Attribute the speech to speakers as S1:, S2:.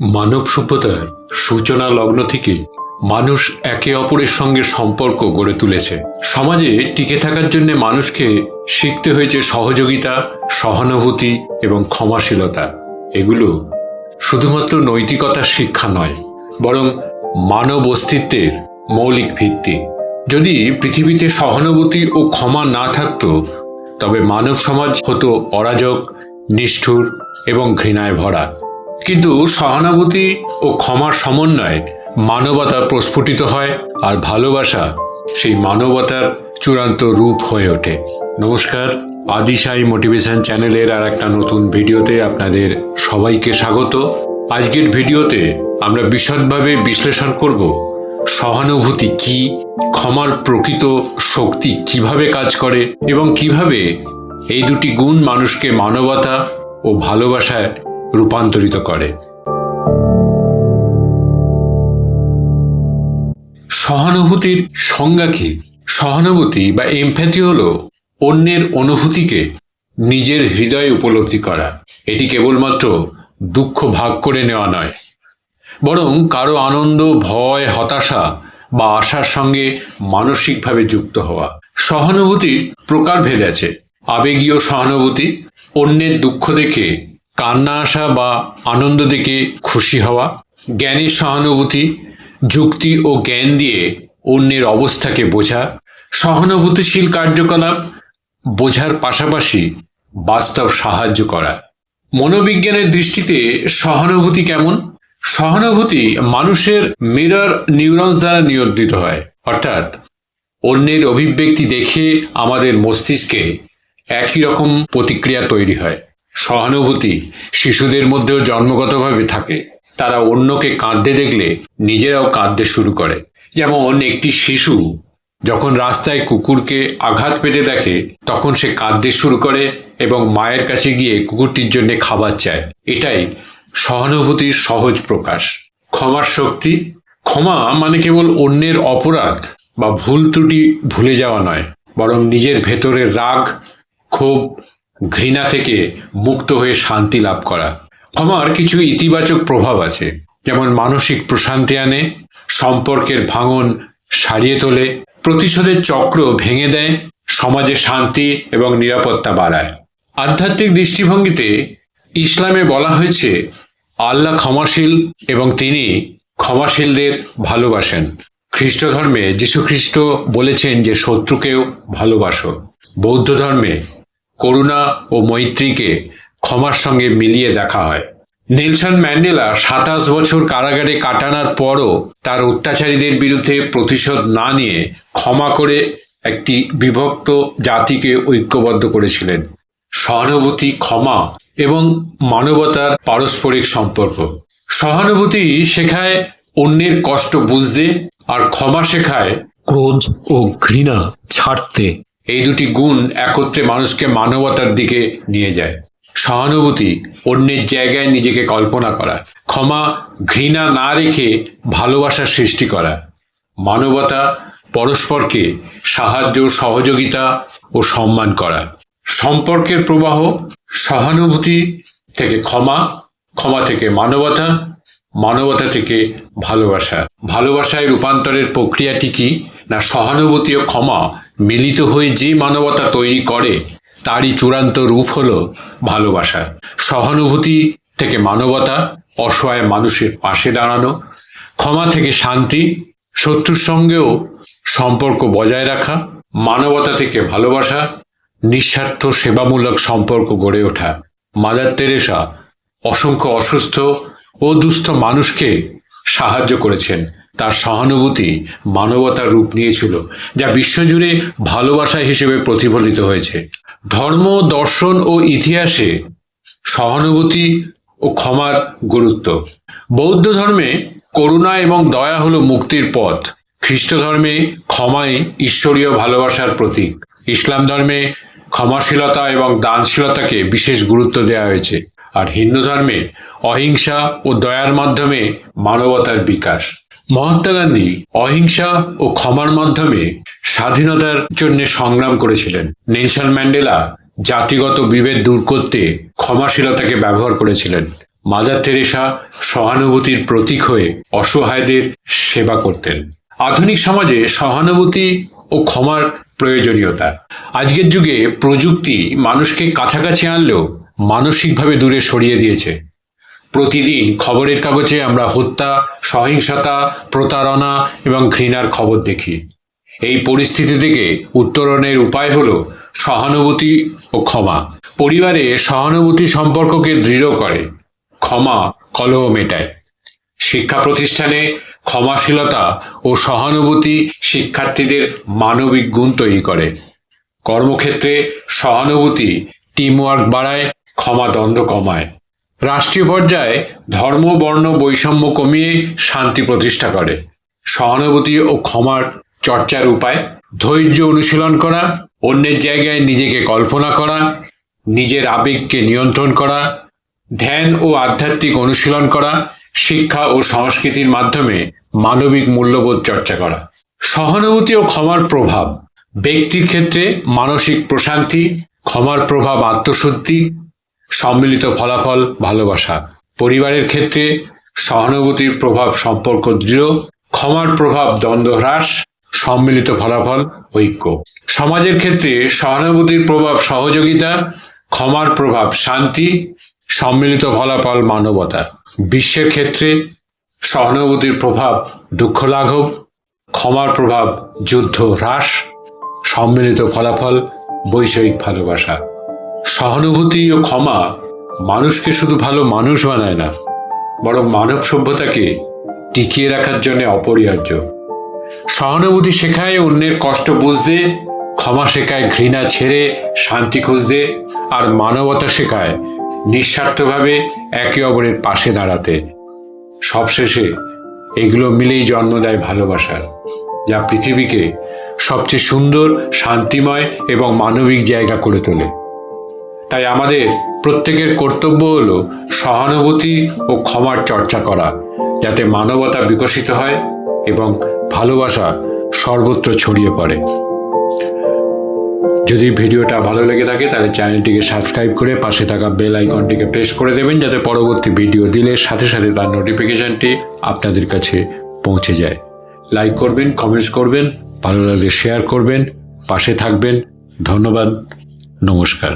S1: মানব সভ্যতার সূচনা লগ্ন থেকে মানুষ একে অপরের সঙ্গে সম্পর্ক গড়ে তুলেছে। সমাজে টিকে থাকার জন্য মানুষকে শিখতে হয়েছে সহযোগিতা, সহানুভূতি এবং ক্ষমাশীলতা। এগুলো শুধুমাত্র নৈতিকতার শিক্ষা নয়, বরং মানব অস্তিত্বের মৌলিক ভিত্তি। যদি পৃথিবীতে সহানুভূতি ও ক্ষমা না থাকতো, তবে মানব সমাজ হতো অরাজক, নিষ্ঠুর এবং ঘৃণায় ভরা। কিন্তু সহানুভূতি ও ক্ষমার সমন্বয়ে মানবতা প্রস্ফুটিত হয় আর ভালোবাসা সেই মানবতার চূড়ান্ত রূপ হয়ে ওঠে। নমস্কার, আদিশাই মোটিভেশন চ্যানেলের আর একটা নতুন ভিডিওতে আপনাদের সবাইকে স্বাগত। আজকের ভিডিওতে আমরা বিশদভাবে বিশ্লেষণ করব সহানুভূতি কি, ক্ষমার প্রকৃত শক্তি কীভাবে কাজ করে এবং কীভাবে এই দুটি গুণ মানুষকে মানবতা ও ভালোবাসায় রূপান্তরিত করে। সহানুভূতির সংজ্ঞা কি? সহানুভূতি বা এমপ্যাথি হল অন্যের অনুভূতিকে নিজের হৃদয়ে উপলব্ধি করা। এটি কেবলমাত্র দুঃখ ভাগ করে নেওয়া নয়। বরং কারও আনন্দ, ভয়, হতাশা বা আশার সঙ্গে মানসিকভাবে যুক্ত হওয়া। সহানুভূতির প্রকারভেদ আছে। আবেগীয় সহানুভূতি অন্যের দুঃখ দেখে কান্না আসা বা আনন্দ দেখে খুশি হওয়া জ্ঞানের সহানুভূতি, যুক্তি ও জ্ঞান দিয়ে অন্যের অবস্থাকে বোঝা, সহানুভূতিশীল কার্যকলাপ বোঝার পাশাপাশি বাস্তব সাহায্য করা। মনোবিজ্ঞানের দৃষ্টিতে সহানুভূতি কেমন? সহানুভূতি মানুষের মিরর নিউরন্স দ্বারা নিয়ন্ত্রিত হয়, অর্থাৎ অন্যের অভিব্যক্তি দেখে আমাদের মস্তিষ্কে একই রকম প্রতিক্রিয়া তৈরি হয়। সহানুভূতি শিশুদের মধ্যেও জন্মগতভাবে থাকে। তারা অন্যকে কাঁদতে দেখলে নিজেরাও কাঁদতে শুরু করে। যেমন একটি শিশু যখন রাস্তায় কুকুরকে আঘাত পেতে দেখে, তখন সে কাঁদতে শুরু করে এবং মায়ের কাছে গিয়ে কুকুরটির জন্য খাবার চায়। এটাই সহানুভূতির সহজ প্রকাশ। ক্ষমার শক্তি। ক্ষমা মানে কেবল অন্যের অপরাধ বা ভুল ত্রুটি ভুলে যাওয়া নয়, বরং নিজের ভেতরের রাগ, ক্ষোভ ঘৃণা থেকে মুক্ত হয়ে শান্তি লাভ করা। ক্ষমার কিছু ইতিবাচক প্রভাব আছে, যেমন মানসিক প্রশান্তি আনে, সম্পর্কের ভাঙন সারিয়ে তোলে, প্রতিশোধের চক্র ভেঙে দেয়, সমাজে শান্তি এবং নিরাপত্তা বাড়ায়। আধ্যাত্মিক দৃষ্টিভঙ্গিতে ইসলামে বলা হয়েছে, আল্লাহ ক্ষমাশীল এবং তিনি ক্ষমাশীলদের ভালোবাসেন। খ্রিস্ট ধর্মে যীশুখ্রিস্ট বলেছেন যে শত্রুকেও ভালোবাসো। বৌদ্ধ ধর্মে করুণা ও মৈত্রীকে ক্ষমার সঙ্গে মিলিয়ে দেখা হয়। নেলসন ম্যান্ডেলা সাতাশ বছর কারাগারে কাটানোর পরও তার অত্যাচারীদের বিরুদ্ধে প্রতিশোধ না নিয়ে ক্ষমা করে একটি বিভক্ত জাতিকে ঐক্যবদ্ধ করেছিলেন। সহানুভূতি, ক্ষমা এবং মানবতার পারস্পরিক সম্পর্ক। সহানুভূতি শেখায় অন্যের কষ্ট বুঝতে আর ক্ষমা শেখায় ক্রোধ ও ঘৃণা ছাড়তে। এই দুটি গুণ একত্রে মানুষকে মানবতার দিকে নিয়ে যায়। সহানুভূতি, অন্যের জায়গায় নিজেকে কল্পনা করা, ক্ষমা, ঘৃণা না রেখে ভালোবাসার সৃষ্টি করা। মানবতা পরস্পরকে সাহায্য, সহযোগিতা ও সম্মান করা। সম্পর্কের প্রবাহ, সহানুভূতি থেকে ক্ষমা ক্ষমা থেকে মানবতা মানবতা থেকে ভালোবাসা। ভালোবাসায় রূপান্তরের প্রক্রিয়াটি কি? না সহানুভূতি ও ক্ষমা মিলিত হয়ে যে মানবতা তৈরি করে, তারই চূড়ান্ত রূপ হল ভালোবাসা। সহানুভূতি থেকে মানবতা, অসহায় মানুষের পাশে দাঁড়ানো, ক্ষমা থেকে শান্তি, শত্রুর সঙ্গেও সম্পর্ক বজায় রাখা, মানবতা থেকে ভালোবাসা, নিঃস্বার্থ সেবামূলক সম্পর্ক গড়ে ওঠা। মাদার তেরেসা অসংখ্য অসুস্থ ও দুস্থ মানুষকে সাহায্য করেছেন। তার সহানুভূতি মানবতার রূপ নিয়েছিল, যা বিশ্বজুড়ে ভালোবাসা হিসেবে প্রতিফলিত হয়েছে। ধর্ম, দর্শন ও ইতিহাসে সহানুভূতি ও ক্ষমার গুরুত্ব। বৌদ্ধ ধর্মে করুণা এবং দয়া হলো মুক্তির পথ। খ্রিস্ট ধর্মে ক্ষমাই ঈশ্বরীয় ভালোবাসার প্রতীক। ইসলাম ধর্মে ক্ষমাশীলতা এবং দানশীলতাকে বিশেষ গুরুত্ব দেওয়া হয়েছে। আর হিন্দু ধর্মে অহিংসা ও দয়ার মাধ্যমে মানবতার বিকাশ। মহাত্মা গান্ধী অহিংসা ও ক্ষমার মাধ্যমে স্বাধীনতার জন্য সংগ্রাম করেছিলেন। নেলসন ম্যান্ডেলা জাতিগত বিভেদ দূর করতে ক্ষমাশীলতাকে ব্যবহার করেছিলেন। মাদার তেরেসা সহানুভূতির প্রতীক হয়ে অসহায়দের সেবা করতেন। আধুনিক সমাজে সহানুভূতি ও ক্ষমার প্রয়োজনীয়তা। আজকের যুগে প্রযুক্তি মানুষকে কাছাকাছি আনলেও মানসিকভাবে দূরে সরিয়ে দিয়েছে। প্রতিদিন খবরের কাগজে আমরা হত্যা, সহিংসতা, প্রতারণা এবং ঘৃণার খবর দেখি। এই পরিস্থিতি থেকে উত্তরণের উপায় হল সহানুভূতি ও ক্ষমা। পরিবারে সহানুভূতি সম্পর্ককে দৃঢ় করে, ক্ষমা কলহ মেটায়। শিক্ষা প্রতিষ্ঠানে ক্ষমাশীলতা ও সহানুভূতি শিক্ষার্থীদের মানবিক গুণ তৈরি করে। কর্মক্ষেত্রে সহানুভূতি টিমওয়ার্ক বাড়ায়, ক্ষমা দ্বন্দ্ব কমায়। রাষ্ট্রীয় পর্যায়ে ধর্ম, বর্ণ, বৈষম্য কমিয়ে শান্তি প্রতিষ্ঠা করে। সহানুভূতি ও ক্ষমার চর্চার উপায়, ধৈর্য অনুশীলন করা, অন্যের জায়গায় নিজেকে কল্পনা করা, নিজের আবেগকে নিয়ন্ত্রণ করা, ধ্যান ও আধ্যাত্মিক অনুশীলন করা, শিক্ষা ও সংস্কৃতির মাধ্যমে মানবিক মূল্যবোধ চর্চা করা। সহানুভূতি ও ক্ষমার প্রভাব, ব্যক্তির ক্ষেত্রে মানসিক প্রশান্তি, ক্ষমার প্রভাব আত্মশুদ্ধি সম্মিলিত ফলাফল ভালোবাসা। পরিবারের ক্ষেত্রে সহানুভূতির প্রভাব সম্পর্ক দৃঢ়, ক্ষমার প্রভাব দ্বন্দ্ব হ্রাস, সম্মিলিত ফলাফল ঐক্য। সমাজের ক্ষেত্রে সহানুভূতির প্রভাব সহযোগিতা, ক্ষমার প্রভাব শান্তি, সম্মিলিত ফলাফল মানবতা। বিশ্বের ক্ষেত্রে সহানুভূতির প্রভাব দুঃখ লাঘব ক্ষমার প্রভাব যুদ্ধ হ্রাস, সম্মিলিত ফলাফল বৈষয়িক ভালোবাসা। সহানুভূতি ও ক্ষমা মানুষকে শুধু ভালো মানুষ বানায় না, বরং মানব সভ্যতাকে টিকিয়ে রাখার জন্য অপরিহার্য। সহানুভূতি শেখায় অন্যের কষ্ট বুঝতে, ক্ষমা শেখায় ঘৃণা ছেড়ে শান্তি খুঁজতে, আর মানবতা শেখায় নিঃস্বার্থভাবে একে অপরের পাশে দাঁড়াতে। সবশেষে এগুলো মিলেই জন্ম দেয় ভালোবাসার যা পৃথিবীকে সবচেয়ে সুন্দর, শান্তিময় এবং মানবিক জায়গা করে তোলে। তাই আমাদের প্রত্যেকের কর্তব্য হল সহানুভূতি ও ক্ষমার চর্চা করা, যাতে মানবতা বিকশিত হয় এবং ভালোবাসা সর্বত্র ছড়িয়ে পড়ে। যদি ভিডিওটা ভালো লেগে থাকে, তাহলে চ্যানেলটিকে সাবস্ক্রাইব করে পাশে থাকা বেল আইকনটিকে প্রেস করে দেবেন, যাতে পরবর্তী ভিডিও দিলে সাথে সাথে তার নোটিফিকেশনটি আপনাদের কাছে পৌঁছে যায়। লাইক করবেন, কমেন্টস করবেন, ভালো লাগলে শেয়ার করবেন, পাশে থাকবেন। ধন্যবাদ, নমস্কার।